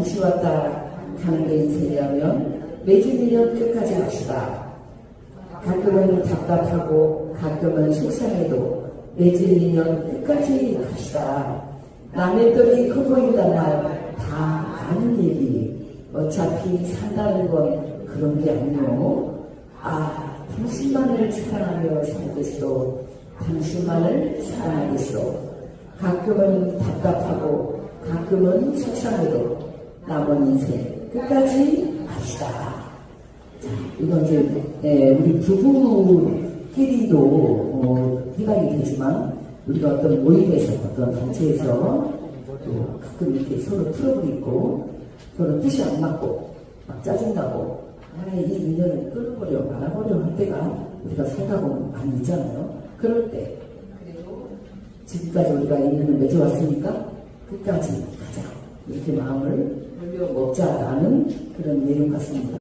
잠시 왔다 가는 게 인생이라면 매주 1년 끝까지 합시다. 가끔은 답답하고 가끔은 속상해도 매주 1년 끝까지 갑시다. 남의 떡이 커 보인단 말 다 아는 얘기. 어차피 산다는 건 그런 게 아니오. 아, 당신만을 사랑하며 살겠소. 당신만을 사랑하겠소. 가끔은 답답하고 가끔은 속상해도 남은 인생 끝까지 갑시다. 자, 이건 이제 예, 우리 부부끼리도 어, 해당이 되지만 우리가 어떤 모임에서 어떤 단체에서 또 가끔 이렇게 서로 있고 서로 뜻이 안 맞고 막 짜증나고 아, 이 인연을 끊어버려 말아버려 할 때가 우리가 살다 보면 많이 있잖아요. 그럴 때 지금까지 우리가 인연을 맺어왔으니까 끝까지 가자 이렇게 마음을 먹자라는 그런 내용 같습니다.